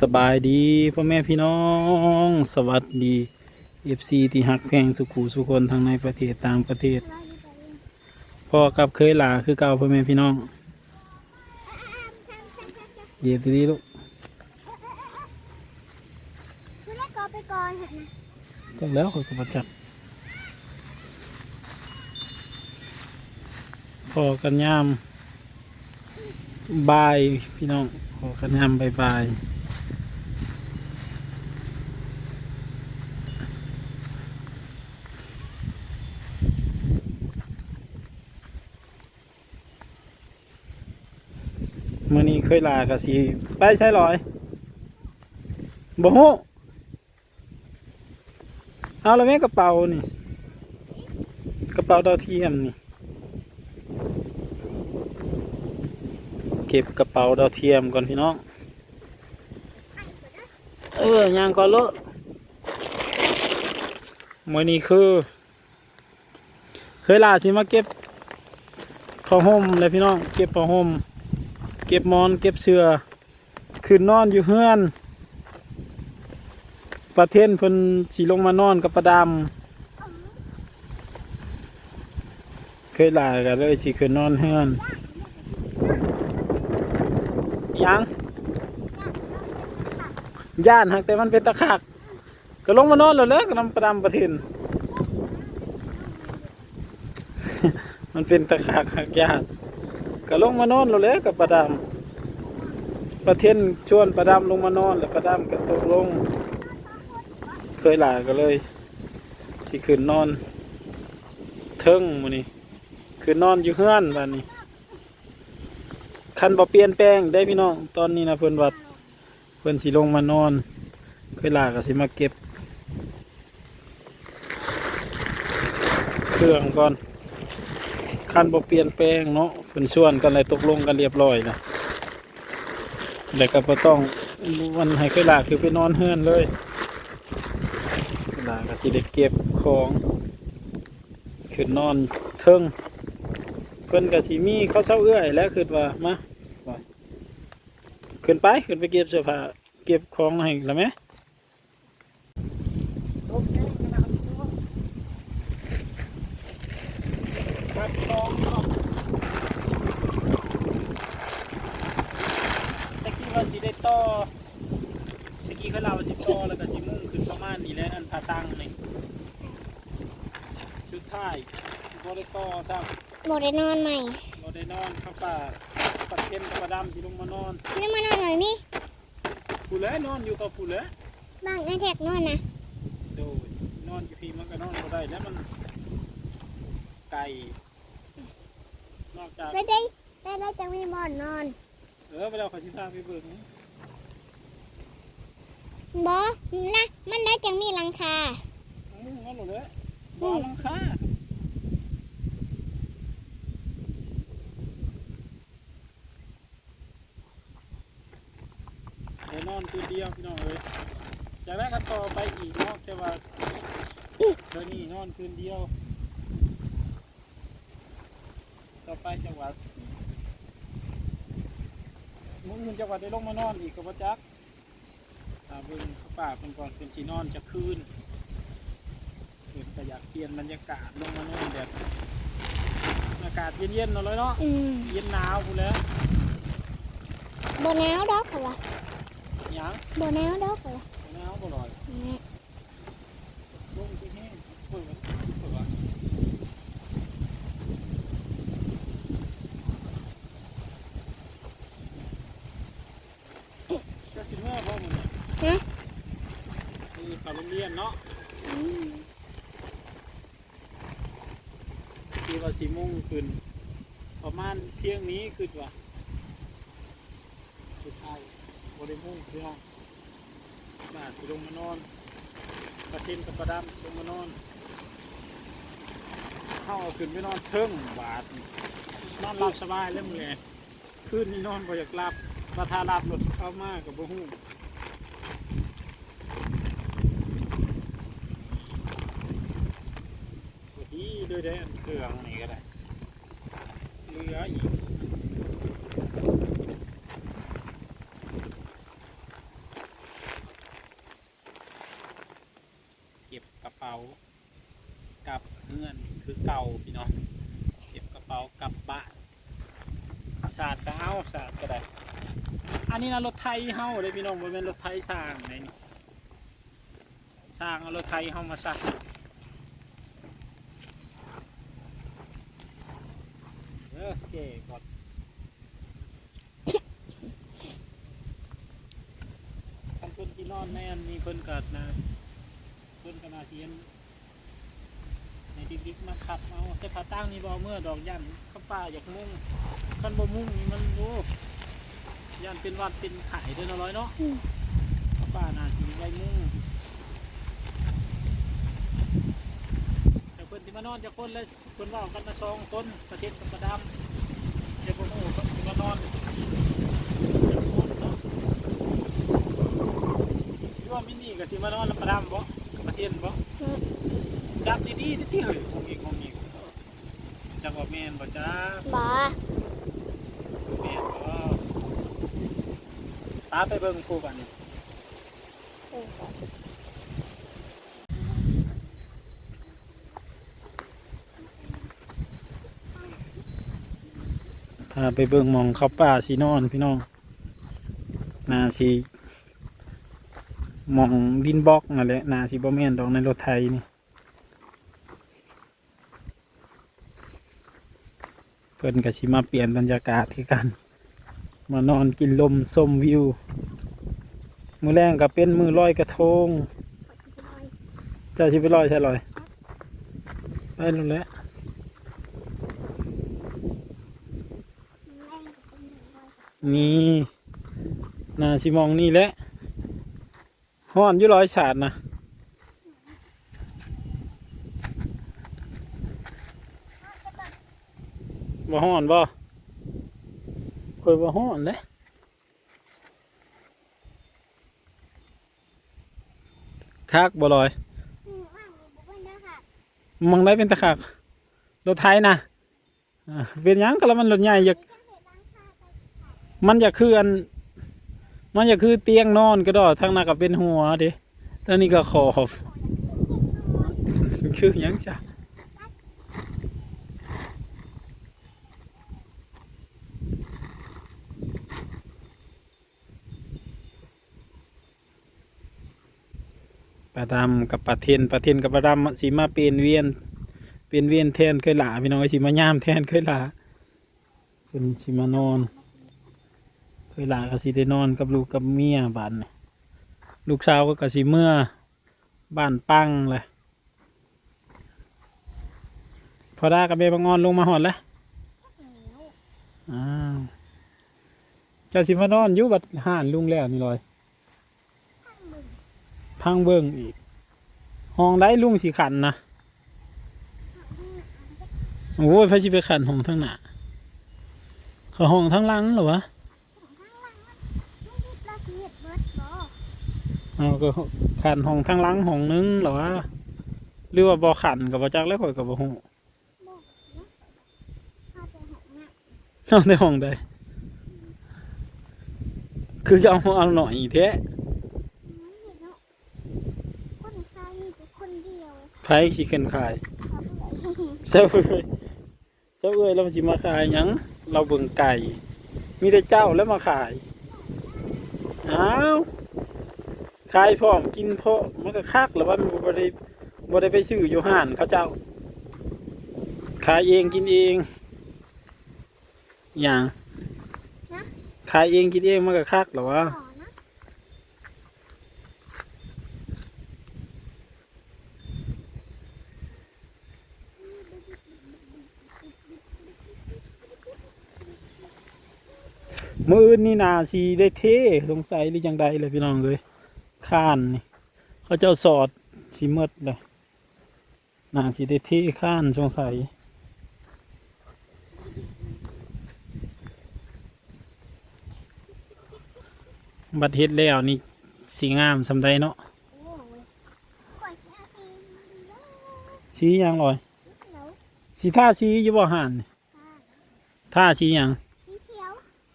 สบายดีพ่อแม่พี่น้อง สวัสดีเอฟซีที่ฮักแพงสุขูสุคนทั้งในประเทศต่างประเทศพ่อกับเคยหลาคือเก่าพ่อแม่พี่น้องเย็บดีลูกคุณแม่กอไปก่อนเถอะนะจักแล้วเขาก็มาจัดพอกันยามบายพี่น้องพอกันยามบายบาย มื่อนี้เคยลากะสีไปใช่หรอยบ่ฮู้เอาแล้วแม่กระเป๋านี่ กระเป๋าดาวเทียมนี่ เก็บกระเป๋าดาวเทียมก่อนพี่น้องเออยางก่อนเลอะมื่อนี้คือ เคยลาสิมาเก็บผ้าห่มเลยพี่น้อง เก็บผ้าห่ม ก็บมอนเก็บเสื้อคืนนอนอยู่เฮือน ประเทศเพิ่นสีลงมานอนกับประดำเคยลากันเลยสิคืนนอนเฮือนยังย่านหักแต่มันเป็นตะขากก็ลงมานอนแล้วเลยกับน้ำประดำประเทศมันเป็นตะขากหักญาติ ก็ลงมานอนแล้วเลยกับประดำประเทศชวนประดำลงมานอนแล้วประดำก็ตกลง เคยหลาก็เลยสิคืนนอนเทิงมือนี้คืนนอนอยู่เฮือนบัดนี้คันบ่เปลี่ยนแปลงได้พี่น้องตอนนี้นะเพิ่อนวัดเพิ่อนสิลงมานอน เคยหลาก็สิมาเก็บ เครื่องก่อน คันบ่เปลี่ยนแปลงเนาะเพิ่นชวนกันเลยตกลงกันเรียบร้อยนะแต่ก็บ่ต้องวันให้เคยหลาคือไปนอนเฮือนเลยลาก็สิได้เก็บของขึ้นนอนเทิงเพิ่นก็สิมีข้าวเช้าเอื้อยแล้วคิดว่ามาว่าขึ้นไปขึ้นไปเก็บเสื้อผ้าเก็บของให้แล้วไหมครับของเนาะ ตะกี้ว่าสิได้ต่อตะกี้เขาเล่าว่าสิบโตอแล้วก็สิมุ่งขึ้นประมาณนี้แหล้วอันพาตังนี่ชุดท้ายบริต่อซ้หมดได้นอนใหม่ำบได้นอนเข้าป่าปัดเข้มกับปลาดำสิลงมานอนไม่มานอนหน่อยนี่ผู้แล้วนอนอยู่กับผู้แล้วบางไอแท็กนอนนะโดยนอนอยู่พี่มันก็นอนบ่ได้แล้วมันไก่น อกจากได้ได้ได้ได้จังมีบอนนอนเออไปเราขอชิพาไปเบิ่งบอนะมันได้จังมีหลังคาอื้องั้นหมดเลยบ่อลังค่าเดี๋ยวนอนคืนเดียวพี่น้องเอ้ยจากนั้นก็ต่อไปอีกเนาะแต่ว่าเดี๋ยวนี้นอนคืนเดียว ต่อไปจังหวัดมึงมึงจังหวัดได้ลงมานอนอีกกับจักตาเบิ่งป่าเป็นก่อนเป็นสีนอนจะคืนเกิดก็อยากเปลี่ยนบรรยากาศลงมานอนแบบอากาศเย็นๆหน่อยเลยเนาะอืมเย็นหนาวพูนแหล้วบนาวดอกเหรอหยังบนาวดอกเหรอหนาวบ่ลอย นี่ ลงที่นี่เปิดเปิดว่าจะกินเมื่อพ่อมึงเนี่ย นะ คือไปโรง เรียนเนาะอืมคือว่าสีมุ่งขึ้น ประมาณเที่ยงนี้คือว่าสุดท้ายบริมุ่งเพื่อนมาสิลงมานอนประเทนกับประดำลงมานอนเข้าเอาขึ้นไปนอนเทิงบาทนี่นอนหลับสบายแล้วมึงไงคืนนี้นอนบ่อยากหลับประทาหลับหลุดเข้ามากกับบ่ฮู้ ได้อเกลืองนี่ก็ได้เรืออีกเก็บกระเป๋ากับเพื่อนคือเก่าพี่น้องเก็บกระเป๋ากับบ้านศาสตร์ก็เอาศาสตร์ก็ได้ อันนี้นะรถไทยเฮาเลยพี่น้องมันเป็นรถไทยสร้างเลสร้างรถไทยเฮามาสร้าง ก๋ก่อน คันเพิ่นที่นอนแม่นมีเพิ่นกัดนะเพิ่นกนาเทียนในดิบๆมาขับเอาแต่ผาตั้งนี่บ่เมื่อดอกยันข้าป่าอยากมุ่งคันบ่มุ่งนี่มันโอ้ยันเป็นวัดเป็นไข่เด้อนาะร้อยเนาะป้าป่านาสีไว้มุ่งแต่เพิ่นที่มานอนจะคนเลยเพิ่นเว่ากันมาสองคนประเทศกับประดำ เดี๋ยวผมโอ้านอนจะนเนที่ว่ามินี่กับสิมานอนล้วประดำบ่กับประเทศบ่จับดีๆที่เฮ้ยของอีกของอีกจักว่าแม่นบ่จ้าบ่แม่นบ่ตาไปเบิ่งครูกันนี่ ไปเบิ่งมองเขาป่าสีนอนพี่น้องนาสีมองดินบล็อกนั่นแหละนาสีบ่แมนดอกในรถไทยนี่เพิ่นก็สิมาเปลี่ยนบรรยากาศที่กัน มานอนกินลมชมวิว มือแรงก็เป็นมือลอยกระทงจ้าชิไปลอยใช่ลอยไปนู่นแหละ นี่นาชิมองนี่แหละห้อนยู่ร้อยฉาดนะบ่ห้อนบ่เคยบ่ห้อนเลยคักบ่ลอยมว่างอยู่บ่เพิ่นเด้อค่ะมองได้เป็นตะคักรถไทยนะเป็นยังก็แล้วมันรถใหญ่อยาก มันจะคืออัน มันจะคือเตียงนอนก็ดอทางหน้าก็เป็นหัวเดิทางนี้ก็ขอบ คือยังจ้ะปลาดำกับปลาเทนปลาเทนกับปลาดำสีมาเปลี่ยนเวียนเปลี่ยนเวียนแทนเคยหลาพี่น้องสีมาย่ามแทนเคยหลาเป็นสีมานอน เคยหลาก็สิได้นอนกับลูกกับเมียบ้านนี่ลูกสาวก็กสิเมื่อบ้านปังเลยพอได้กับเบบางอนลงมาหอดแล้วอ้าวเจ้าสิมานอนอยู่บัดห่านลุงแล้วนี่ลอย พังเบิ่งอีก ห้องได้ลุงสีขันนะโอ้ยพระชิไปขันห้องทั้งหน้าเขาห้องทั้งหลังเหรอวะ เราสิเฮ็ดเบิดบ่ เอาก็ขันห้องทางหลังห้องนึงเหรอวะหรือว่าบ่ขันกับบ่จักแล้วข่อยกับบ่ฮู้เฮาแต่หกน่ะเอาในห้องใดคือจะเอาเอาหน่อยแท้มันเฮ็ดเนาะคนขายมีแต่คนเดียวไผสิขึ้นขายเขาก็เลยเจ้าเอ้ยเจ้าเอ้ยเราสิมาขายหยังเราเบิ่งไก่ มีแต่เจ้าแล้วมาขายอ้าว ขายพร้อมกินพร้อมมันก็คักแล้วว่ามันบ่ได้บ่ได้ไปซื้ออยู่ห้านเขาเจ้า ขายเองกินเองอย่างขายเองกินเองมันก็คักเหรอวะต่อนะมืออื่นนี่นาสีได้เท่สงสัยหรือยังใดเลยพี่น้องเลย ข้านนี่เขาเจ้าสอดสีมืดเลยนาสีได้เท่ข้านสงสัยบัดเฮ็ดแล้วนี่สีงามสำใดเนาะโอ้ยก่อยสิเอาเองเด้อสีหยังลอยแล้วสีท่าสีอยู่บ่ห่านนี่ค่ะท่าสีหยังสีเขียว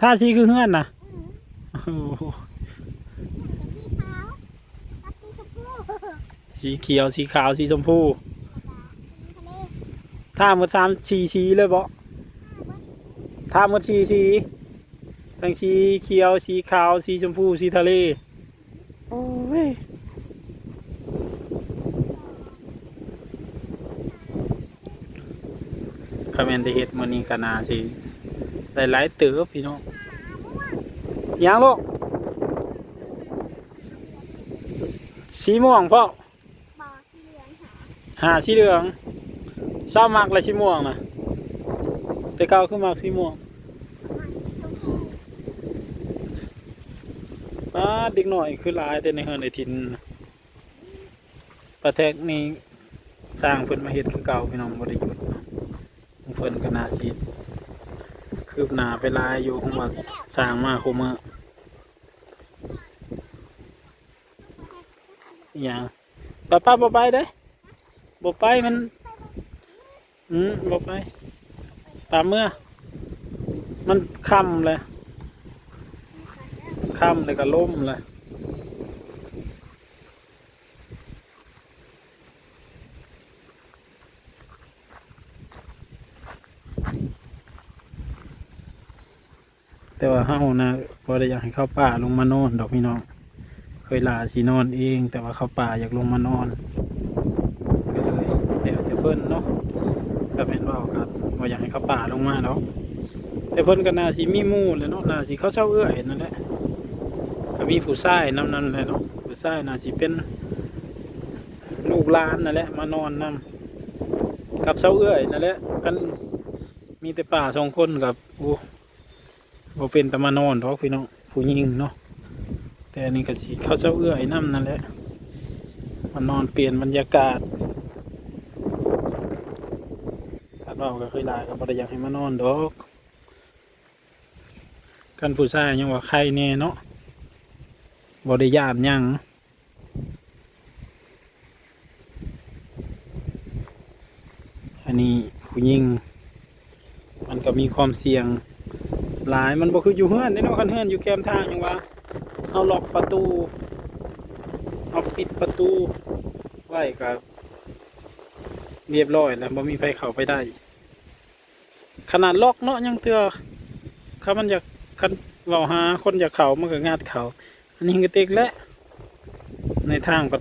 ท่าสีคือเฮือนนะอืมโอ้โห สีขาวกับ สีชมพูสีเขียวสีขาวสีชมพูทะเลท่าหมดสามสีสีเลยบ่ท่าหมดสีสีทั้งสีเขียวสีขาวสีชมพูสีทะเลโอ้ยคาเมนได้เฮ็ดมื้อนี้ก็น่าสิได้หลายเติบพี่น้องหยังลูกสีม่วงพ่อ บ่อที่เหลืองหา หาสีเหลืองเศร้ามักเลยสีม่วงนะแต่เก่าคือมักสีม่วงมันชมพูป้าดเด็กหน่อยคือลายแต่ในเฮือนในทินน่ะประเทศนี้สร้างเพิ่นมาเฮ็ดคือเก่าพี่น้องบ่ได้หยุดเนาะเพิ่นก็น่าสิคืบหน้าไปลายอยู่ของว่าสร้างมาคุมื้อย่างป้าป้าบ่ไปเด้ บไปมัน อืมบไป ตามเมื่อ มันค่ำเลยค่ำเลยก็ล่มเลยแต่ว่าเฮานะบ่ได้อยากให้เข้าป่าลงมานอน ดอกพี่น้อง เคยลาสีนอนเอง แต่ว่าเข้าป่าอยากลงมานอน เพิ่นเนาะก็เป็นว่าก็บ่อยากให้เขาป่าลงมาเนาะแต่เพิ่นก็น่าสิมีหมู่แหล้วเนาะน่าสิเขาเช่าเอื้อยนั่นแหละก็มีผู้ชายนำนั่นแหละเนาะผู้ชายน่าสิเป็นลูกหลานนั่นแหละมานอนนํกับเช่าเอื้อยนั่นแหละกันมีแต่ป่าสองคนกับโอ้บ่เป็นแต่มานอนเพราะพี่น้องผู้หญิงเนาะแต่อันนี้ก็สิเขาเช่าเอื้อยนํนั่นแหละมานอนเปลี่ยนบรรยากาศ ถ้าเราก็เคยลาก็บ่ได้อยากให้มานอนดอกกันผู้ชายยังว่าใครแน่เนาะบ่ได้ยานยังอันนี้ผู้หญิงมันก็มีความเสี่ยงหลายมันบ่คืออยู่เฮือนเด้เนาะคันเฮือนอยู่แคมทางยังว่าเอาล็อกประตูเอาปิดประตูไว้ก็เรียบร้อยแล้วบ่มีไฟเข้าไปได้ ขนาดล็อกเนาะยังเตือเขามันอยากคันเว่าหาคนอยากเขามันก็งาดเขาอันนี้ก็เต็กและ ในทางก็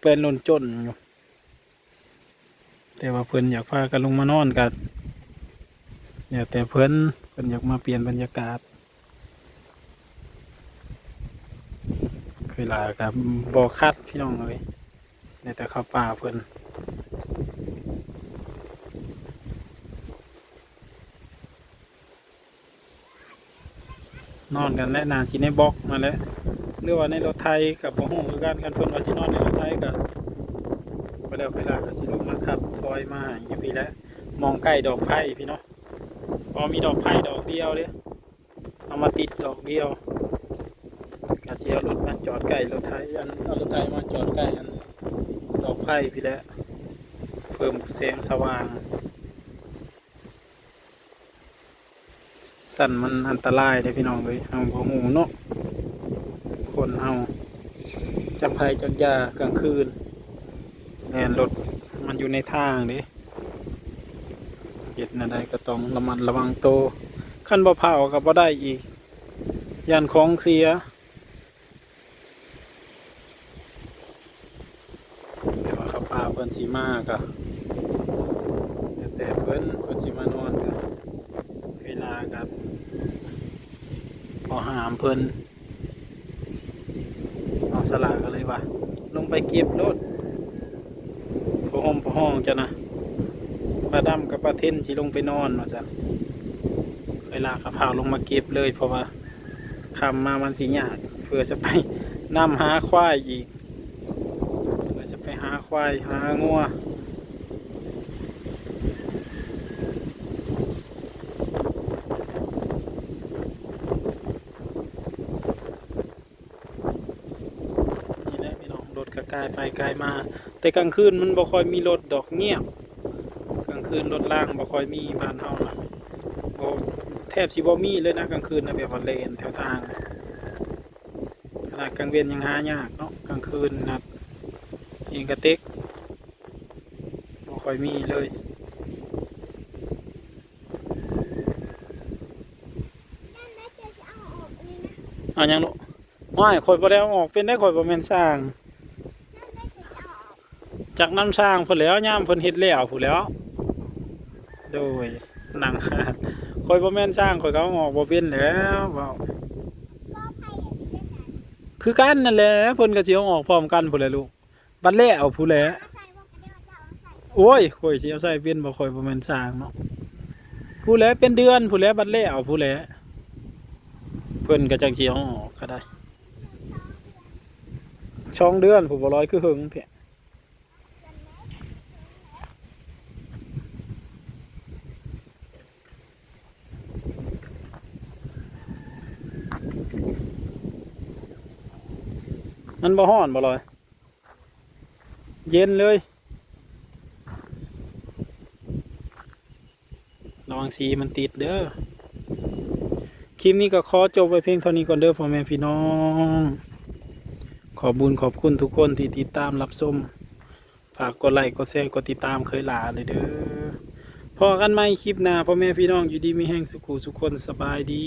เป็นลนจนอยู่แต่ว่าเพิ่อนอยากพากันลงมานอนกันอยากแต่เพิ่อนเพิ่นอยากมาเปลี่ยนบรรยากาศเวลากับบอคัดพี่น้องเลยในแต่เข้าป่าเพิ่อน นอนกันและนานสิในบล็อกมาแล้วหรือว่าในรถไทยกับบ่ฮู้คือกันกันเพิ่นว่าสินอนในรถไทยก็บ่แล้วเวลาก็สิลงมาขับถอยมาอยู่พี่แล้วมองใกล้ดอกไผ่พี่เนาะพอมีดอกไผ่ดอกเดียวเด้เอามาติดดอกเดียวก็สิเอารถมาจอดใกล้รถไทยอันเอารถไทยมาจอดใกล้อันดอกไผ่พี่แล้วเพิ่มแสงสว่าง สั่นมันอันตรายเลยพี่น้องเลยเอาหัวหูเนาะคนเอาจับภัยจับยากลางคืนแลนรถมันอยู่ในทางเด้เหตุนั่นใดก็ต้องระมัดระวังโตวขั้นบ่เผากับบ่ได้อีกยานของเสียแต่ว่าเขาพาเพิ่นสีมาก็แล้วแต่เพิ่นเพิ่นสีมานอนกันเวลากับ พอหามเพิ่นเอาสลากกันเลยว่ะลงไปเก็บรถพอห้องพอห้องจะนะปลาดำกับปลาเทนสิลงไปนอนว่าสันเวลาขับพาลงมาเก็บเลย เพราะว่าคำมามันสิยากเพื่อจะไปนำหาควายอีกเพื่อจะไปหาควายหางัว นี่แหละพี่น้องรถก็กลายไปกลายมา แต่กลางคืนมันบ่ค่อยมีรถดอกเงียบกลางคืนรถล่างบ่ค่อยมีบ้านเฮานะบ่แทบสิบ่มีเลยนะกลางคืนนะแบบว่าเลนแถวทางขนาดกลางเวียนยังหายากเนาะกลางคืนนะเองกระเต็กบ่ค่อยมีเลยนั่นได้เอาออกอันนี้นะไม่ข่อยบ่ได้เอาออกเป็นได้ข่อยบ่แม่นสร้าง นั่นได้เจอจะเอาออก จากน้ำสร้างพิ่นแล้วย่ามพิ่นเฮ็ดแล้วผู้นแล้ว โดยหนังข่อยบ่แม่นสร้างข่อยเอาออกบ่เป็นแล้วเว้าคือกันนั่นแหละเพิ่นก็สิเอาออกพร้อมกันพุ่นแหละลูกบัดแล้วผู้นแหละเอาใส่ว่ากระเดียวจะเอาใส่โอ้ยข่อยสิเอาใส่เป็นบ่ข่อยบ่แม่นสร้างเนาะผู้แหละเป็นเดือนผู้แหละบัดแล้วผู้แหละเพิ่นก็จังสิเอาออกก็ได้ช่องเดือนผู้บ่ร้อยคือหึงเพีย มันบ่ฮ้อนบ่ลอย เย็นเลยระวังสีมันติดเด้อ คลิปนี้ก็ขอจบไว้เพียงเท่านี้ก่อนเด้อพ่อแม่พี่น้อง ขอบุญขอบคุณทุกคนที่ติดตามรับชมฝากกดไลค์กดแชร์กดติดตามเคยหลาเลยเด้อพอกันไหมคลิปหน้าพ่อแม่พี่น้องอยู่ดีมีแห่งสุขุสุขคนสบายดี